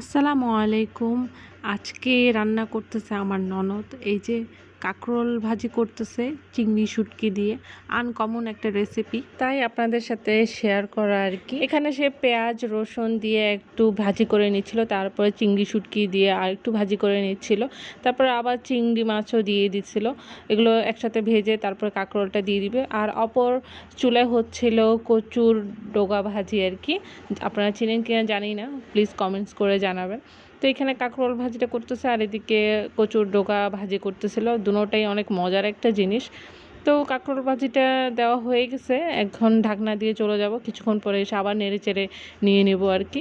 আসসালামু আলাইকুম। আজকে রান্না করতেছে আমার ননদ। এই যে কাঁকরোল ভাজি করতেছে, চিংড়ি শুটকি দিয়ে। আনকমন একটা রেসিপি তাই আপনাদের সাথে শেয়ার করা আর কি। এখানে সে পেঁয়াজ, রসুন দিয়ে একটু ভাজি করে নিচ্ছিল, তারপরে চিংড়ি শুটকি দিয়ে আর একটু ভাজি করে নিচ্ছিল, তারপরে আবার চিংড়ি মাছও দিয়ে দিচ্ছিল। এগুলো একসাথে ভেজে তারপরে কাঁকরোলটা দিয়ে দিবে। আর অপর চুলায় হচ্ছিল কচুর ডোগা ভাজি আর কি। আপনারা চিনেন কিনা জানি না প্লিজ কমেন্টস করে জানাবেন। তো এখানে কাঁকরোল ভাজিটা করতেছে আর এদিকে কচুর ডোকা ভাজি করতেছিল। দুটোটাই অনেক মজার একটা জিনিস। তো কাঁকরোল ভাজিটা দেওয়া হয়ে গেছে। এখন ঢাকনা দিয়ে চলে যাব। কিছুক্ষণ পরে এসে আবার নেড়ে চেড়ে নিয়ে নেব আর কি।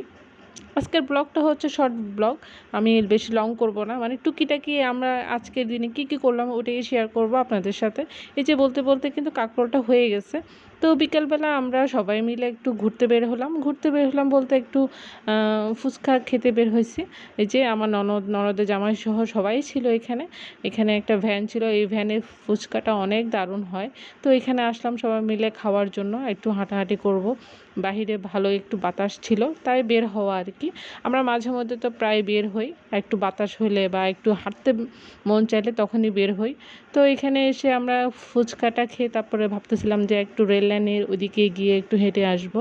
আজকের ব্লগটা হচ্ছে শর্ট ব্লগ। আমি বেশি লং করব না। মানে টুকিটাকি আমরা আজকের দিনে কি কি করলাম ওটাই শেয়ার করব আপনাদের সাথে। এই যে বলতে বলতে কিন্তু কাঁকরোলটা হয়ে গেছে। তো বিকেলবেলা আমরা সবাই মিলে একটু ঘুরতে বের হলাম। ঘুরতে বের হলাম বলতে একটু ফুচকা খেতে বের হয়েছি। এই যে আমার ননদ, ননদের জামাই সহ সবাই ছিল এখানে। এখানে একটা ভ্যান ছিল। এই ভ্যানের ফুচকাটা অনেক দারুণ হয়। তো এখানে আসলাম সবাই মিলে খাওয়ার জন্য। একটু হাঁটাহাঁটি করব। বাহিরে ভালো একটু বাতাস ছিল। তাই বের হওয়া আর কি। আমরা মাঝে মধ্যে তো প্রায় বের হই। একটু বাতাস হলে বা একটু হাঁটতে মন চাইলে তখনই বের হই। তো এখানে এসে আমরা ফুচকাটা খেয়ে তারপরে ভাবতেছিলাম যে একটু রেল লাইনের ওদিকে গিয়ে একটু হেঁটে আসব।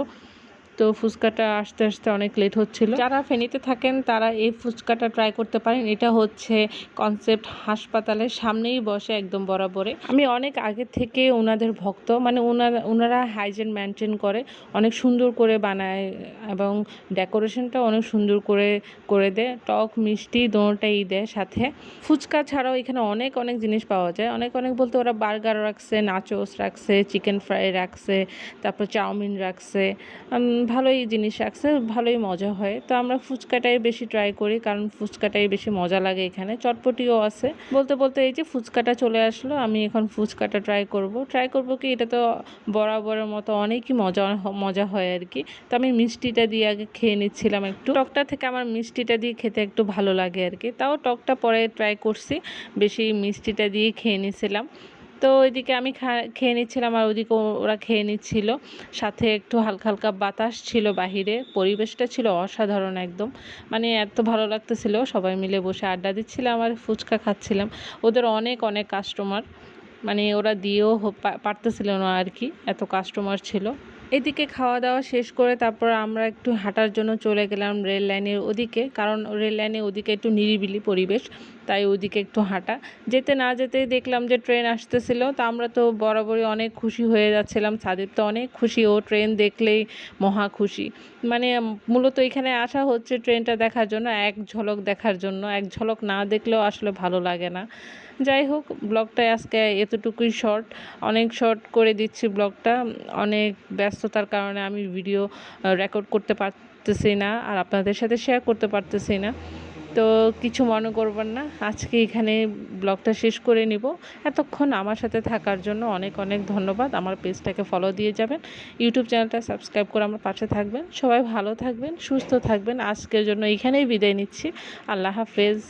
তো ফুচকাটা আসতে আসতে অনেক লেট হচ্ছিল। যারা ফেনীতে থাকেন, তারা এই ফুচকাটা ট্রাই করতে পারেন। এটা হচ্ছে কনসেপ্ট হাসপাতালের সামনেই বসে একদম বরাবরে। আমি অনেক আগে থেকে ওনাদের ভক্ত মানে ওনারা ওনারা হাইজেন মেনটেন করে, অনেক সুন্দর করে বানায় এবং ডেকোরেশনটা অনেক সুন্দর করে করে দেয়। টক, মিষ্টি দোনোটাই দেয় সাথে। ফুচকা ছাড়াও এখানে অনেক অনেক জিনিস পাওয়া যায়। অনেক অনেক বলতে ওরা বার্গার রাখছে নাচোস রাখছে চিকেন ফ্রাই রাখছে, তারপর চাউমিন রাখছে ভালোই জিনিস রাখছে, ভালোই মজা হয়। তো আমরা ফুচকাটাই বেশি ট্রাই করি, কারণ ফুচকাটাই বেশি মজা লাগে এখানে। চটপটিও আছে। বলতে বলতে এই যে ফুচকাটা চলে আসলো, আমি এখন ফুচকাটা ট্রাই করব। ট্রাই করব কি, এটা তো বরাবরের মতো অনেকই মজা মজা হয় আর কি। তো আমি মিষ্টিটা দিয়ে আগে খেয়ে নিচ্ছিলাম একটু। টকটা থেকে আমার মিষ্টিটা দিয়ে খেতে একটু ভালো লাগে আর কি। তাও টকটা পরে ট্রাই করছি, বেশি মিষ্টিটা দিয়ে খেয়ে নিয়েছিলাম তো ওইদিকে আমি খেয়ে নিচ্ছিলাম আর ওইদিকে ওরা খেয়ে নিচ্ছিল। সাথে একটু হালকা হালকা বাতাস ছিল বাহিরে, পরিবেশটা ছিল অসাধারণ একদম। মানে এত ভালো লাগতেছিল, সবাই মিলে বসে আড্ডা দিচ্ছিলাম আর ফুচকা খাচ্ছিলাম। ওদের অনেক অনেক কাস্টমার মানে ওরা দিয়েও পারতেছিল না আর কি, এত কাস্টমার ছিল। এদিকে খাওয়া দাওয়া শেষ করে তারপর আমরা একটু হাঁটার জন্য চলে গেলাম রেল লাইনের ওদিকে। কারণ রেল লাইনে ওদিকে একটু নিরিবিলি পরিবেশ, তাই ওদিকে একটু হাঁটা। যেতে না যেতে দেখলাম যে ট্রেন আসতেছিল, তা আমরা তো বরাবরই অনেক খুশি হয়ে যাচ্ছিলাম। সাদিপ তো অনেক খুশি, ও ট্রেন দেখলেই মহা খুশি। মানে মূলত এখানে আসা হচ্ছে ট্রেনটা দেখার জন্য, এক ঝলক দেখার জন্য। এক ঝলক না দেখলেও আসলে ভালো লাগে না। যাই হোক ব্লগটায় আজকে এতটুকুই শর্ট। অনেক শর্ট করে দিচ্ছি ব্লগটা। অনেক ব্যস্ততার কারণে আমি ভিডিও রেকর্ড করতে পারতেছি না আর আপনাদের সাথে শেয়ার করতে পারতেছি না। তো কিছু মনে করবেন না, আজকে এখানে ব্লগটা শেষ করে নিব। এতক্ষণ আমার সাথে থাকার জন্য অনেক অনেক ধন্যবাদ। আমার পেজটাকে ফলো দিয়ে যাবেন। ইউটিউব চ্যানেলটা সাবস্ক্রাইব করে আমার পাশে থাকবেন। সবাই ভালো থাকবেন, সুস্থ থাকবেন। আজকের জন্য এখানেই বিদায় নিচ্ছি। আল্লাহ হাফেজ।